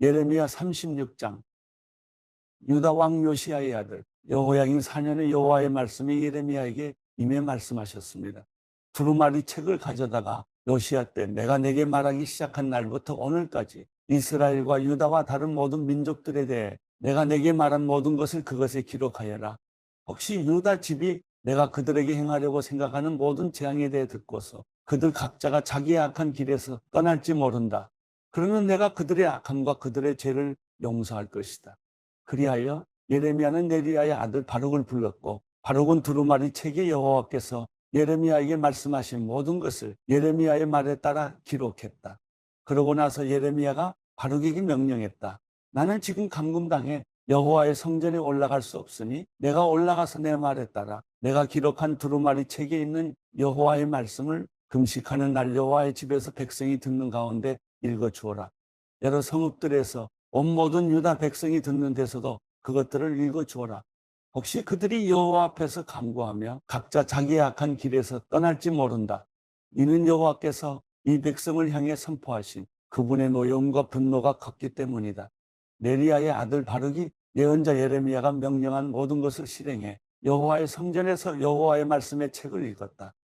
예레미야 36장 유다 왕 요시아의 아들 여호야김 4년의 여호와의 말씀이 예레미야에게 임해 말씀하셨습니다. 두루마리 책을 가져다가 요시아 때 내가 내게 말하기 시작한 날부터 오늘까지 이스라엘과 유다와 다른 모든 민족들에 대해 내가 내게 말한 모든 것을 그것에 기록하여라. 혹시 유다 집이 내가 그들에게 행하려고 생각하는 모든 재앙에 대해 듣고서 그들 각자가 자기의 악한 길에서 떠날지 모른다. 그러면 내가 그들의 악함과 그들의 죄를 용서할 것이다. 그리하여 예레미야는 네리야의 아들 바룩을 불렀고 바룩은 두루마리 책에 여호와께서 예레미야에게 말씀하신 모든 것을 예레미야의 말에 따라 기록했다. 그러고 나서 예레미야가 바룩에게 명령했다. 나는 지금 감금당해 여호와의 성전에 올라갈 수 없으니 내가 올라가서 내 말에 따라 내가 기록한 두루마리 책에 있는 여호와의 말씀을 금식하는 날 여호와의 집에서 백성이 듣는 가운데 읽어 주어라. 여러 성읍들에서 온 모든 유다 백성이 듣는 데서도 그것들을 읽어 주어라. 혹시 그들이 여호와 앞에서 간구하며 각자 자기의 악한 길에서 떠날지 모른다. 이는 여호와께서 이 백성을 향해 선포하신 그분의 노여움과 분노가 컸기 때문이다. 네리야의 아들 바룩이 예언자 예레미야가 명령한 모든 것을 실행해 여호와의 성전에서 여호와의 말씀의 책을 읽었다.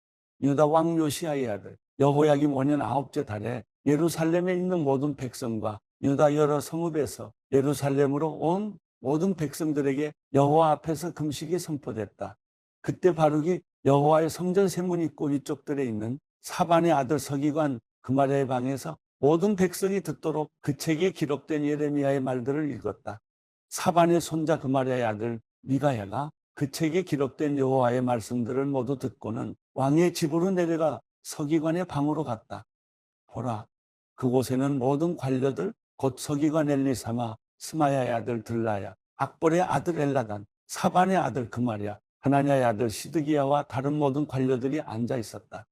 유다 왕 요시아의 아들 여호야김 5년 아홉째 달에 예루살렘에 있는 모든 백성과 유다 여러 성읍에서 예루살렘으로 온 모든 백성들에게 여호와 앞에서 금식이 선포됐다. 그때 바룩이 여호와의 성전 세문 입구 위쪽들에 있는 사반의 아들 서기관 그마리아의 방에서 모든 백성이 듣도록 그 책에 기록된 예레미야의 말들을 읽었다. 사반의 손자 그마리아의 아들 미가야가 그 책에 기록된 여호와의 말씀들을 모두 듣고는 왕의 집으로 내려가 서기관의 방으로 갔다. 보라, 그곳에는 모든 관료들, 곧 서기관 엘리사마, 스마야의 아들 들라야, 악볼의 아들 엘라단, 사반의 아들 그마리아, 하나냐의 아들 시드기야와 다른 모든 관료들이 앉아 있었다.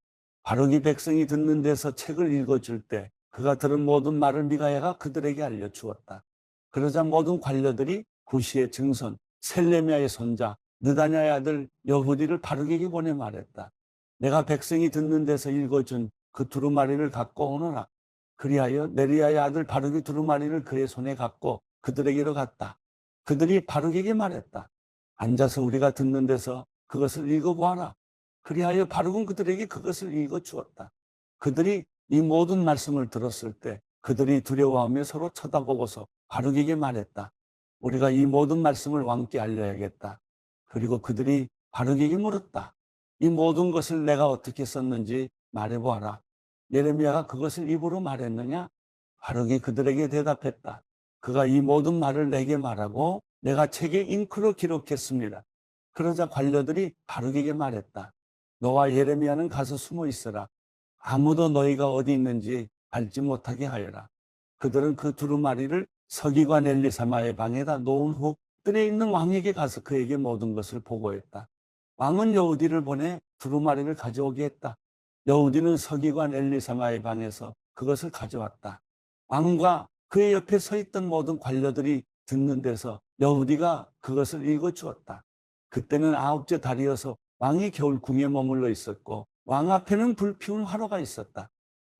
바룩이 백성이 듣는 데서 책을 읽어줄 때 그가 들은 모든 말을 미가야가 그들에게 알려주었다. 그러자 모든 관료들이 구시의 증손, 셀레미아의 손자, 느다냐의 아들 여후디를 바룩에게 보내 말했다. 내가 백성이 듣는 데서 읽어준 그 두루마리를 갖고 오너라. 그리하여 네리야의 아들 바룩이 두루마리를 그의 손에 갖고 그들에게로 갔다. 그들이 바룩에게 말했다. 앉아서 우리가 듣는 데서 그것을 읽어보아라. 그리하여 바룩은 그들에게 그것을 읽어 주었다. 그들이 이 모든 말씀을 들었을 때 그들이 두려워하며 서로 쳐다보고서 바룩에게 말했다. 우리가 이 모든 말씀을 왕께 알려야겠다. 그리고 그들이 바룩에게 물었다. 이 모든 것을 내가 어떻게 썼는지 말해보아라. 예레미야가 그것을 입으로 말했느냐? 바룩이 그들에게 대답했다. 그가 이 모든 말을 내게 말하고 내가 책에 잉크로 기록했습니다. 그러자 관료들이 바룩에게 말했다. 너와 예레미야는 가서 숨어 있어라. 아무도 너희가 어디 있는지 알지 못하게 하여라. 그들은 그 두루마리를 서기관 엘리사마의 방에다 놓은 후 뜰에 있는 왕에게 가서 그에게 모든 것을 보고했다. 왕은 여우디를 보내 두루마리를 가져오게 했다. 여우디는 서기관 엘리사마의 방에서 그것을 가져왔다. 왕과 그의 옆에 서 있던 모든 관료들이 듣는 데서 여우디가 그것을 읽어 주었다. 그때는 아홉째 달이어서 왕이 겨울 궁에 머물러 있었고 왕 앞에는 불 피운 화로가 있었다.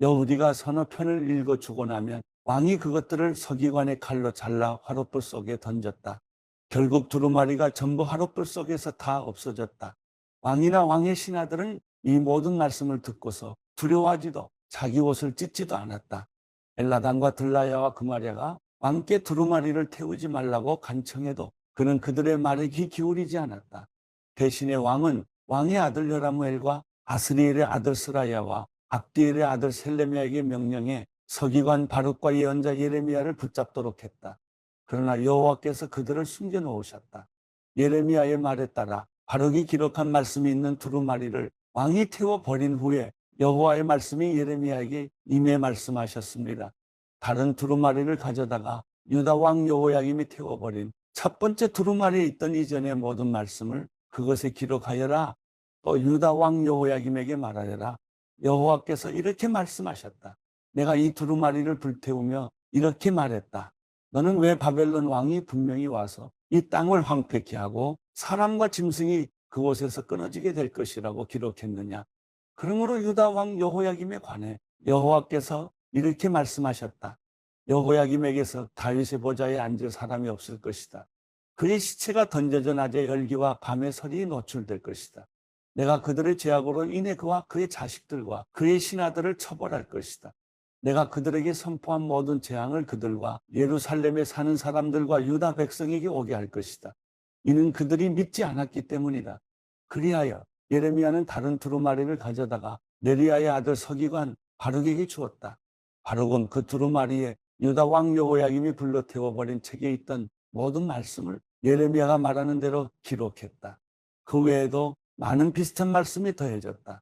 여우디가 서너 편을 읽어 주고 나면 왕이 그것들을 서기관의 칼로 잘라 화로불 속에 던졌다. 결국 두루마리가 전부 화로불 속에서 다 없어졌다. 왕이나 왕의 신하들은 이 모든 말씀을 듣고서 두려워하지도 자기 옷을 찢지도 않았다. 엘라단과 들라야와 그마리아가 왕께 두루마리를 태우지 말라고 간청해도 그는 그들의 말에 귀 기울이지 않았다. 대신에 왕은 왕의 아들 여라무엘과 아스리엘의 아들 스라야와 압디엘의 아들 셀레미야에게 명령해 서기관 바룩과 예언자 예레미야를 붙잡도록 했다. 그러나 여호와께서 그들을 숨겨 놓으셨다. 예레미야의 말에 따라 바룩이 기록한 말씀이 있는 두루마리를 왕이 태워 버린 후에 여호와의 말씀이 예레미야에게 임해 말씀하셨습니다. 다른 두루마리를 가져다가 유다 왕 여호야김이 태워 버린 첫 번째 두루마리에 있던 이전의 모든 말씀을 그것에 기록하여라. 또 유다 왕 여호야김에게 말하여라. 여호와께서 이렇게 말씀하셨다. 내가 이 두루마리를 불태우며 이렇게 말했다. 너는 왜 바벨론 왕이 분명히 와서 이 땅을 황폐케 하고 사람과 짐승이 그곳에서 끊어지게 될 것이라고 기록했느냐? 그러므로 유다 왕 여호야김에 관해 여호와께서 이렇게 말씀하셨다. 여호야김에게서 다윗의 보좌에 앉을 사람이 없을 것이다. 그의 시체가 던져져 낮에 열기와 밤에 설이 노출될 것이다. 내가 그들의 죄악으로 인해 그와 그의 자식들과 그의 신하들을 처벌할 것이다. 내가 그들에게 선포한 모든 재앙을 그들과 예루살렘에 사는 사람들과 유다 백성에게 오게 할 것이다. 이는 그들이 믿지 않았기 때문이다. 그리하여 예레미야는 다른 두루마리를 가져다가 네리야의 아들 서기관 바룩에게 주었다. 바룩은 그 두루마리에 유다 왕 여호야김이 불러 태워버린 책에 있던 모든 말씀을 예레미야가 말하는 대로 기록했다. 그 외에도 많은 비슷한 말씀이 더해졌다.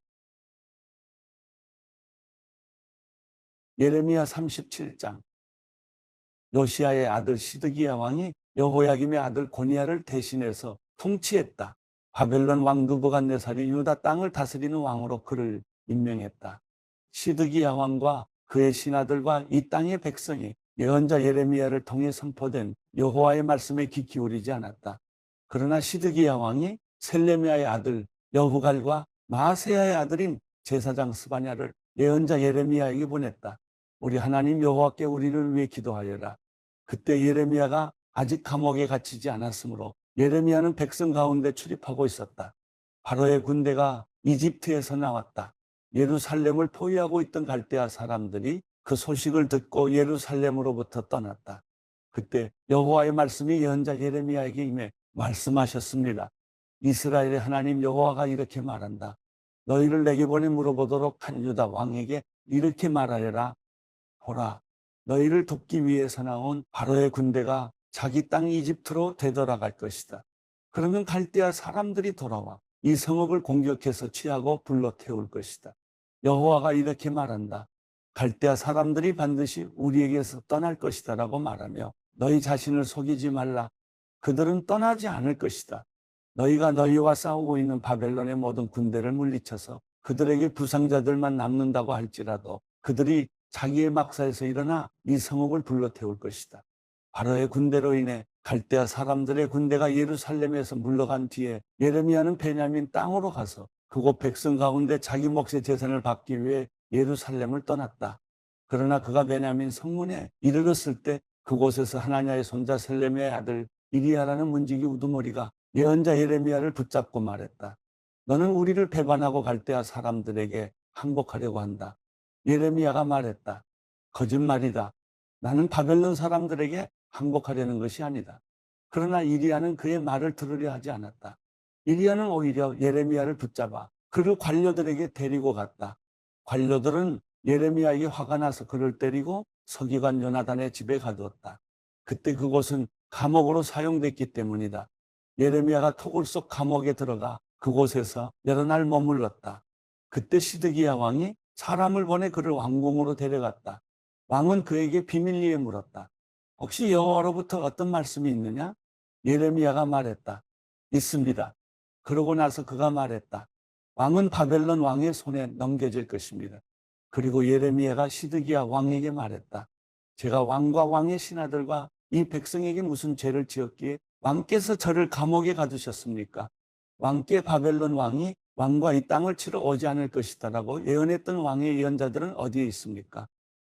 예레미야 37장 요시아의 아들 시드기야 왕이 여호야김의 아들 고니야를 대신해서 통치했다. 바벨론 왕 느부갓네살이 유다 땅을 다스리는 왕으로 그를 임명했다. 시드기야 왕과 그의 신하들과 이 땅의 백성이 예언자 예레미야를 통해 선포된 여호와의 말씀에 귀 기울이지 않았다. 그러나 시드기야 왕이 셀레미야의 아들 여후갈과 마세야의 아들인 제사장 스바냐를 예언자 예레미야에게 보냈다. 우리 하나님 여호와께 우리를 위해 기도하여라. 그때 예레미야가 아직 감옥에 갇히지 않았으므로 예레미야는 백성 가운데 출입하고 있었다. 바로의 군대가 이집트에서 나왔다. 예루살렘을 포위하고 있던 갈대아 사람들이 그 소식을 듣고 예루살렘으로부터 떠났다. 그때 여호와의 말씀이 예언자 예레미야에게 임해 말씀하셨습니다. 이스라엘의 하나님 여호와가 이렇게 말한다. 너희를 내게 보내 물어보도록 한 유다 왕에게 이렇게 말하여라. 보라, 너희를 돕기 위해서 나온 바로의 군대가 자기 땅 이집트로 되돌아갈 것이다. 그러면 갈대아 사람들이 돌아와 이 성읍을 공격해서 취하고 불러 태울 것이다. 여호와가 이렇게 말한다. 갈대아 사람들이 반드시 우리에게서 떠날 것이다 라고 말하며 너희 자신을 속이지 말라. 그들은 떠나지 않을 것이다. 너희가 너희와 싸우고 있는 바벨론의 모든 군대를 물리쳐서 그들에게 부상자들만 남는다고 할지라도 그들이 자기의 막사에서 일어나 이 성읍을 불러 태울 것이다. 바로의 군대로 인해 갈대아 사람들의 군대가 예루살렘에서 물러간 뒤에 예레미야는 베냐민 땅으로 가서 그곳 백성 가운데 자기 몫의 재산을 받기 위해 예루살렘을 떠났다. 그러나 그가 베냐민 성문에 이르렀을 때 그곳에서 하나냐의 손자 셀레미의 아들 이리야라는 문지기 우두머리가 예언자 예레미야를 붙잡고 말했다. 너는 우리를 배반하고 갈대아 사람들에게 항복하려고 한다. 예레미야가 말했다. 거짓말이다. 나는 바벨론 사람들에게 항복하려는 것이 아니다. 그러나 이리야는 그의 말을 들으려 하지 않았다. 이리야는 오히려 예레미야를 붙잡아 그를 관료들에게 데리고 갔다. 관료들은 예레미야에게 화가 나서 그를 때리고 서기관 요나단의 집에 가두었다. 그때 그곳은 감옥으로 사용됐기 때문이다. 예레미야가 토굴 속 감옥에 들어가 그곳에서 여러 날 머물렀다. 그때 시드기야 왕이 사람을 보내 그를 왕궁으로 데려갔다. 왕은 그에게 비밀리에 물었다. 혹시 여호와로부터 어떤 말씀이 있느냐? 예레미야가 말했다. 있습니다. 그러고 나서 그가 말했다. 왕은 바벨론 왕의 손에 넘겨질 것입니다. 그리고 예레미야가 시드기야 왕에게 말했다. 제가 왕과 왕의 신하들과 이 백성에게 무슨 죄를 지었기에 왕께서 저를 감옥에 가두셨습니까? 왕께 바벨론 왕이 왕과 이 땅을 치러 오지 않을 것이다라고 예언했던 왕의 예언자들은 어디에 있습니까?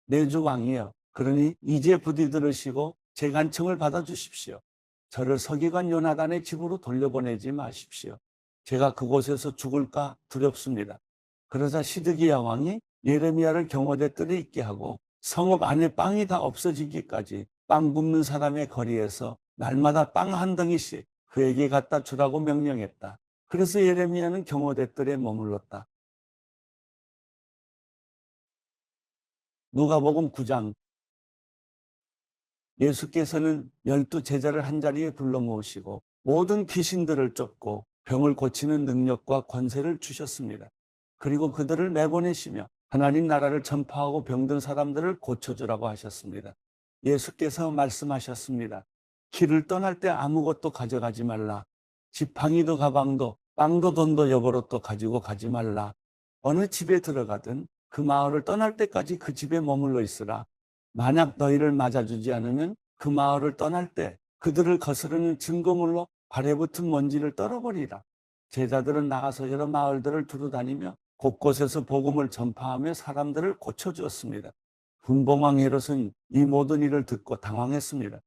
내주 왕이여. 그러니 이제 부디 들으시고 제 간청을 받아주십시오. 저를 서기관 요나단의 집으로 돌려보내지 마십시오. 제가 그곳에서 죽을까 두렵습니다. 그러자 시드기야 왕이 예레미야를 경호대 뜰에 있게 하고 성읍 안에 빵이 다 없어지기까지 빵 굽는 사람의 거리에서 날마다 빵 한 덩이씩 그에게 갖다 주라고 명령했다. 그래서 예레미야는 경호대 뜰에 머물렀다. 누가복음 9장 예수께서는 열두 제자를 한자리에 불러 모으시고 모든 귀신들을 쫓고 병을 고치는 능력과 권세를 주셨습니다. 그리고 그들을 내보내시며 하나님 나라를 전파하고 병든 사람들을 고쳐주라고 하셨습니다. 예수께서 말씀하셨습니다. 길을 떠날 때 아무것도 가져가지 말라. 지팡이도 가방도 빵도 돈도 여보로또 가지고 가지 말라. 어느 집에 들어가든 그 마을을 떠날 때까지 그 집에 머물러 있으라. 만약 너희를 맞아주지 않으면 그 마을을 떠날 때 그들을 거스르는 증거물로 발에 붙은 먼지를 떨어버리라. 제자들은 나가서 여러 마을들을 두루 다니며 곳곳에서 복음을 전파하며 사람들을 고쳐주었습니다. 분봉왕 헤롯은 이 모든 일을 듣고 당황했습니다.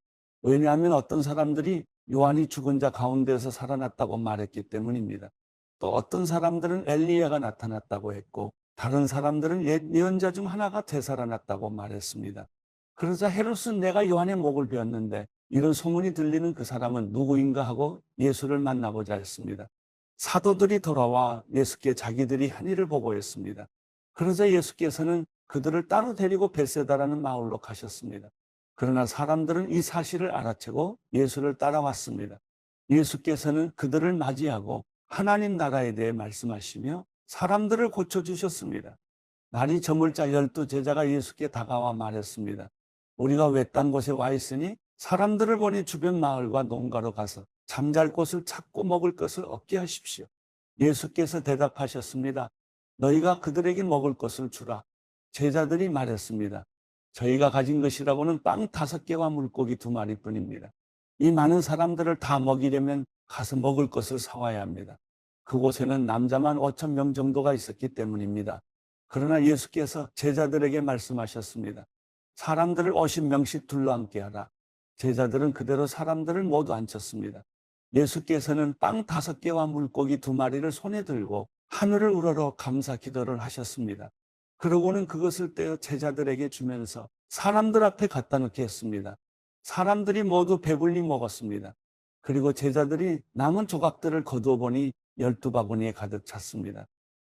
왜냐하면 어떤 사람들이 요한이 죽은 자 가운데서 살아났다고 말했기 때문입니다. 또 어떤 사람들은 엘리야가 나타났다고 했고 다른 사람들은 옛 예언자 중 하나가 되살아났다고 말했습니다. 그러자 헤롯은 내가 요한의 목을 베었는데 이런 소문이 들리는 그 사람은 누구인가 하고 예수를 만나보자 했습니다. 사도들이 돌아와 예수께 자기들이 한 일을 보고했습니다. 그러자 예수께서는 그들을 따로 데리고 벳세다라는 마을로 가셨습니다. 그러나 사람들은 이 사실을 알아채고 예수를 따라왔습니다. 예수께서는 그들을 맞이하고 하나님 나라에 대해 말씀하시며 사람들을 고쳐주셨습니다. 날이 저물자 열두 제자가 예수께 다가와 말했습니다. 우리가 외딴 곳에 와 있으니 사람들을 보니 주변 마을과 농가로 가서 잠잘 곳을 찾고 먹을 것을 얻게 하십시오. 예수께서 대답하셨습니다. 너희가 그들에게 먹을 것을 주라. 제자들이 말했습니다. 저희가 가진 것이라고는 빵 다섯 개와 물고기 두 마리뿐입니다. 이 많은 사람들을 다 먹이려면 가서 먹을 것을 사와야 합니다. 그곳에는 남자만 5천 명 정도가 있었기 때문입니다. 그러나 예수께서 제자들에게 말씀하셨습니다. 사람들을 50명씩 둘러앉게 하라. 제자들은 그대로 사람들을 모두 앉혔습니다. 예수께서는 빵 다섯 개와 물고기 두 마리를 손에 들고 하늘을 우러러 감사 기도를 하셨습니다. 그러고는 그것을 떼어 제자들에게 주면서 사람들 앞에 갖다 놓게 했습니다. 사람들이 모두 배불리 먹었습니다. 그리고 제자들이 남은 조각들을 거두어 보니 열두 바구니에 가득 찼습니다.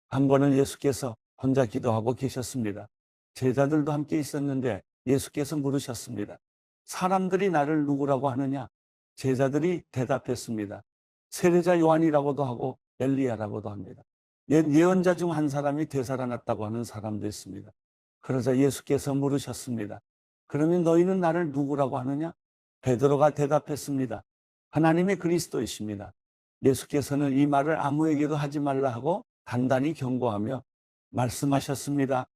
한 번은 예수께서 혼자 기도하고 계셨습니다. 제자들도 함께 있었는데 예수께서 물으셨습니다. 사람들이 나를 누구라고 하느냐? 제자들이 대답했습니다. 세례자 요한이라고도 하고 엘리야라고도 합니다. 옛 예언자 중 한 사람이 되살아났다고 하는 사람도 있습니다. 그러자 예수께서 물으셨습니다. 그러면 너희는 나를 누구라고 하느냐? 베드로가 대답했습니다. 하나님의 그리스도이십니다. 예수께서는 이 말을 아무에게도 하지 말라 하고 단단히 경고하며 말씀하셨습니다.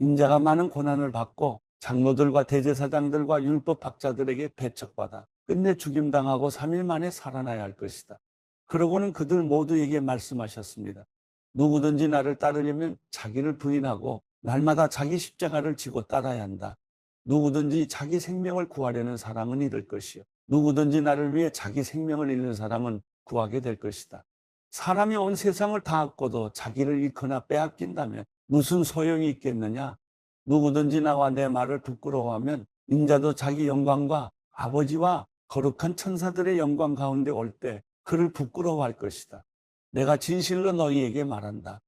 인자가 많은 고난을 받고 장로들과 대제사장들과 율법학자들에게 배척받아 끝내 죽임당하고 3일 만에 살아나야 할 것이다. 그러고는 그들 모두에게 말씀하셨습니다. 누구든지 나를 따르려면 자기를 부인하고 날마다 자기 십자가를 지고 따라야 한다. 누구든지 자기 생명을 구하려는 사람은 잃을 것이요. 누구든지 나를 위해 자기 생명을 잃는 사람은 구하게 될 것이다. 사람이 온 세상을 다 얻고도 자기를 잃거나 빼앗긴다면 무슨 소용이 있겠느냐? 누구든지 나와 내 말을 부끄러워하면 인자도 자기 영광과 아버지와 거룩한 천사들의 영광 가운데 올 때 그를 부끄러워할 것이다. 내가 진실로 너희에게 말한다.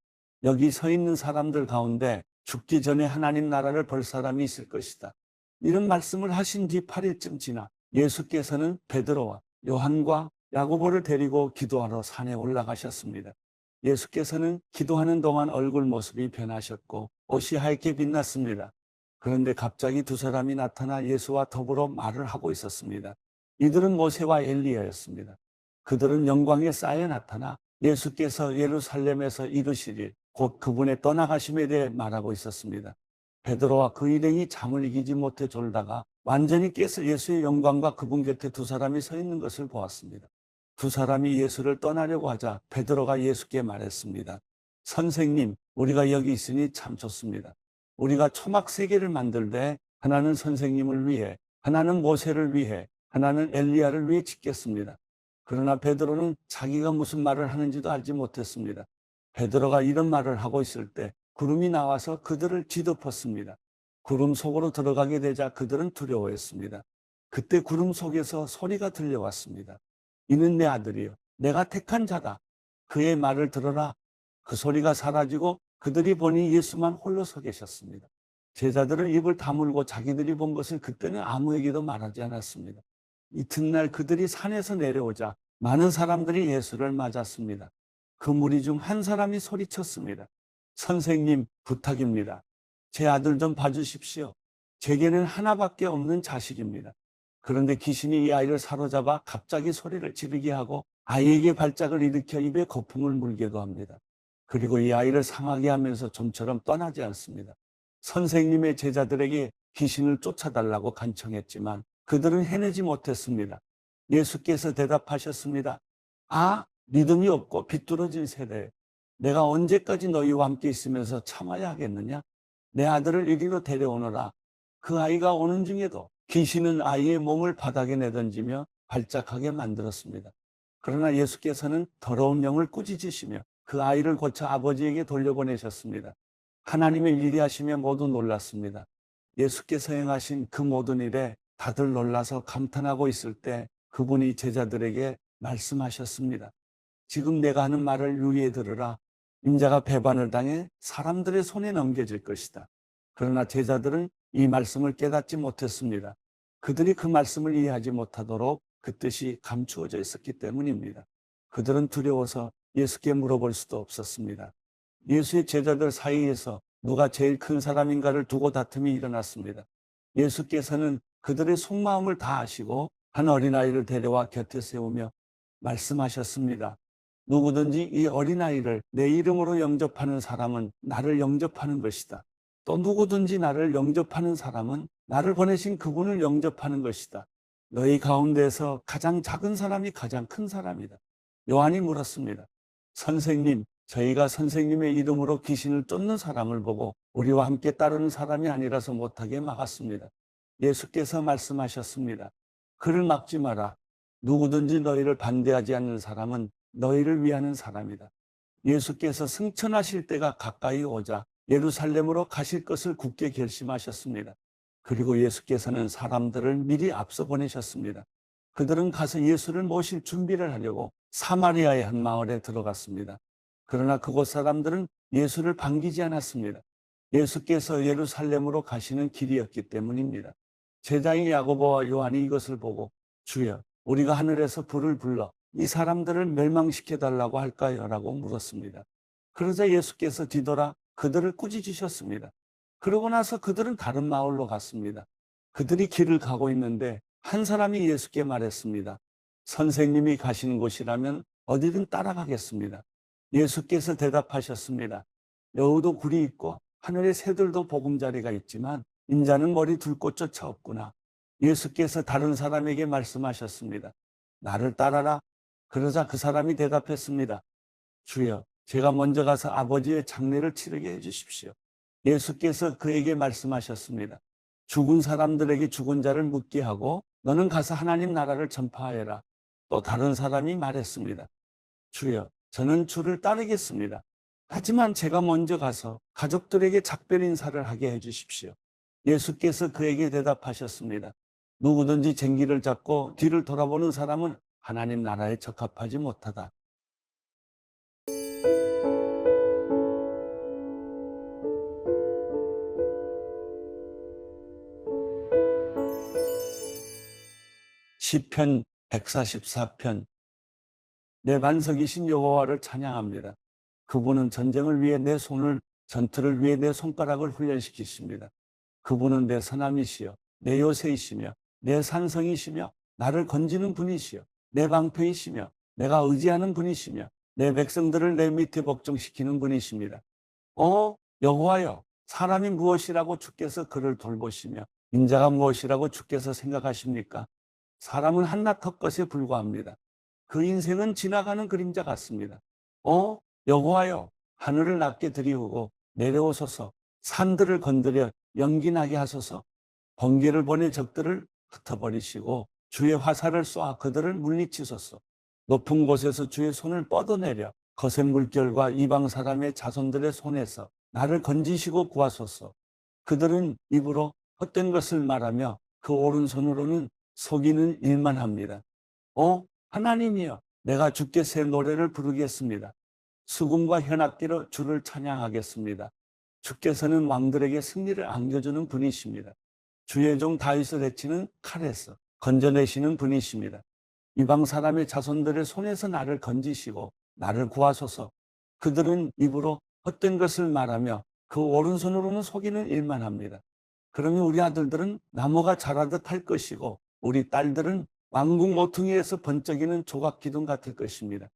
여기 서 있는 사람들 가운데 죽기 전에 하나님 나라를 볼 사람이 있을 것이다. 이런 말씀을 하신 뒤 8일쯤 지나 예수께서는 베드로와 요한과 야고보를 데리고 기도하러 산에 올라가셨습니다. 예수께서는 기도하는 동안 얼굴 모습이 변하셨고 옷이 하얗게 빛났습니다. 그런데 갑자기 두 사람이 나타나 예수와 더불어 말을 하고 있었습니다. 이들은 모세와 엘리야였습니다. 그들은 영광에 쌓여 나타나 예수께서 예루살렘에서 이루시리 곧 그분의 떠나가심에 대해 말하고 있었습니다. 베드로와 그 일행이 잠을 이기지 못해 졸다가 완전히 깨서 예수의 영광과 그분 곁에 두 사람이 서 있는 것을 보았습니다. 두 사람이 예수를 떠나려고 하자 베드로가 예수께 말했습니다. 선생님, 우리가 여기 있으니 참 좋습니다. 우리가 초막 세 개를 만들되 하나는 선생님을 위해, 하나는 모세를 위해, 하나는 엘리야를 위해 짓겠습니다. 그러나 베드로는 자기가 무슨 말을 하는지도 알지 못했습니다. 베드로가 이런 말을 하고 있을 때 구름이 나와서 그들을 뒤덮었습니다. 구름 속으로 들어가게 되자 그들은 두려워했습니다. 그때 구름 속에서 소리가 들려왔습니다. 이는 내 아들이요. 내가 택한 자다. 그의 말을 들어라. 그 소리가 사라지고 그들이 보니 예수만 홀로 서 계셨습니다. 제자들은 입을 다물고 자기들이 본 것을 그때는 아무에게도 말하지 않았습니다. 이튿날 그들이 산에서 내려오자 많은 사람들이 예수를 맞았습니다. 그 무리 중 한 사람이 소리쳤습니다. 선생님, 부탁입니다. 제 아들 좀 봐주십시오. 제게는 하나밖에 없는 자식입니다. 그런데 귀신이 이 아이를 사로잡아 갑자기 소리를 지르게 하고 아이에게 발작을 일으켜 입에 거품을 물게도 합니다. 그리고 이 아이를 상하게 하면서 좀처럼 떠나지 않습니다. 선생님의 제자들에게 귀신을 쫓아달라고 간청했지만 그들은 해내지 못했습니다. 예수께서 대답하셨습니다. 아, 믿음이 없고 비뚤어진 세대. 내가 언제까지 너희와 함께 있으면서 참아야 하겠느냐? 내 아들을 이리로 데려오너라. 그 아이가 오는 중에도 귀신은 아이의 몸을 바닥에 내던지며 발작하게 만들었습니다. 그러나 예수께서는 더러운 영을 꾸짖으시며 그 아이를 고쳐 아버지에게 돌려보내셨습니다. 하나님의 일이 하시며 모두 놀랐습니다. 예수께서 행하신 그 모든 일에 다들 놀라서 감탄하고 있을 때 그분이 제자들에게 말씀하셨습니다. 지금 내가 하는 말을 유의해 들으라. 인자가 배반을 당해 사람들의 손에 넘겨질 것이다. 그러나 제자들은 이 말씀을 깨닫지 못했습니다. 그들이 그 말씀을 이해하지 못하도록 그 뜻이 감추어져 있었기 때문입니다. 그들은 두려워서 예수께 물어볼 수도 없었습니다. 예수의 제자들 사이에서 누가 제일 큰 사람인가를 두고 다툼이 일어났습니다. 예수께서는 그들의 속마음을 다 아시고 한 어린아이를 데려와 곁에 세우며 말씀하셨습니다. 누구든지 이 어린아이를 내 이름으로 영접하는 사람은 나를 영접하는 것이다. 또 누구든지 나를 영접하는 사람은 나를 보내신 그분을 영접하는 것이다. 너희 가운데서 가장 작은 사람이 가장 큰 사람이다. 요한이 물었습니다. 선생님, 저희가 선생님의 이름으로 귀신을 쫓는 사람을 보고 우리와 함께 따르는 사람이 아니라서 못하게 막았습니다. 예수께서 말씀하셨습니다. 그를 막지 마라. 누구든지 너희를 반대하지 않는 사람은 너희를 위하는 사람이다. 예수께서 승천하실 때가 가까이 오자 예루살렘으로 가실 것을 굳게 결심하셨습니다. 그리고 예수께서는 사람들을 미리 앞서 보내셨습니다. 그들은 가서 예수를 모실 준비를 하려고 사마리아의 한 마을에 들어갔습니다. 그러나 그곳 사람들은 예수를 반기지 않았습니다. 예수께서 예루살렘으로 가시는 길이었기 때문입니다. 제자인 야고보와 요한이 이것을 보고 주여 우리가 하늘에서 불을 불러 이 사람들을 멸망시켜 달라고 할까요? 라고 물었습니다. 그러자 예수께서 뒤돌아 그들을 꾸짖으셨습니다. 그러고 나서 그들은 다른 마을로 갔습니다. 그들이 길을 가고 있는데 한 사람이 예수께 말했습니다. 선생님이 가시는 곳이라면 어디든 따라가겠습니다. 예수께서 대답하셨습니다. 여우도 굴이 있고 하늘의 새들도 보금자리가 있지만 인자는 머리 둘 곳조차 없구나. 예수께서 다른 사람에게 말씀하셨습니다. 나를 따라라. 그러자 그 사람이 대답했습니다. 주여, 제가 먼저 가서 아버지의 장례를 치르게 해주십시오. 예수께서 그에게 말씀하셨습니다. 죽은 사람들에게 죽은 자를 묻게 하고 너는 가서 하나님 나라를 전파하여라. 또 다른 사람이 말했습니다. 주여, 저는 주를 따르겠습니다. 하지만 제가 먼저 가서 가족들에게 작별 인사를 하게 해주십시오. 예수께서 그에게 대답하셨습니다. 누구든지 쟁기를 잡고 뒤를 돌아보는 사람은 하나님 나라에 적합하지 못하다. 시편 144편 내 반석이신 여호와를 찬양합니다. 그분은 전쟁을 위해 내 손을 전투를 위해 내 손가락을 훈련시키십니다. 그분은 내 선함이시여 내 요새이시며 내 산성이시며 나를 건지는 분이시여 내 방패이시며 내가 의지하는 분이시며 내 백성들을 내 밑에 복종시키는 분이십니다. 어 여호와여 사람이 무엇이라고 주께서 그를 돌보시며 인자가 무엇이라고 주께서 생각하십니까? 사람은 한낱 헛것에 불과합니다. 그 인생은 지나가는 그림자 같습니다. 어? 여호와여 하늘을 낮게 들이우고 내려오소서. 산들을 건드려 연기나게 하소서. 번개를 보내 적들을 흩어버리시고 주의 화살을 쏘아 그들을 물리치소서. 높은 곳에서 주의 손을 뻗어내려 거센 물결과 이방 사람의 자손들의 손에서 나를 건지시고 구하소서. 그들은 입으로 헛된 것을 말하며 그 오른손으로는 속이는 일만 합니다. 어 하나님이여 내가 주께 새 노래를 부르겠습니다. 수금과 현악기로 주를 찬양하겠습니다. 주께서는 왕들에게 승리를 안겨주는 분이십니다. 주의 종 다윗을 해치는 칼에서 건져내시는 분이십니다. 이방 사람의 자손들의 손에서 나를 건지시고 나를 구하소서. 그들은 입으로 헛된 것을 말하며 그 오른손으로는 속이는 일만 합니다. 그러면 우리 아들들은 나무가 자라듯 할 것이고 우리 딸들은 왕궁 모퉁이에서 번쩍이는 조각 기둥 같을 것입니다.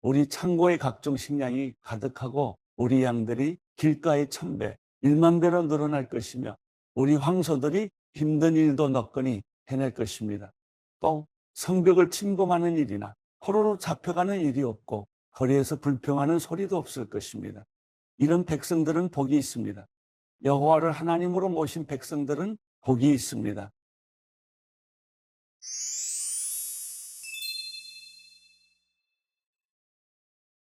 우리 창고에 각종 식량이 가득하고 우리 양들이 길가에 천배, 일만 배로 늘어날 것이며 우리 황소들이 힘든 일도 너거니 해낼 것입니다. 또 성벽을 침범하는 일이나 포로로 잡혀가는 일이 없고 거리에서 불평하는 소리도 없을 것입니다. 이런 백성들은 복이 있습니다. 여호와를 하나님으로 모신 백성들은 복이 있습니다. you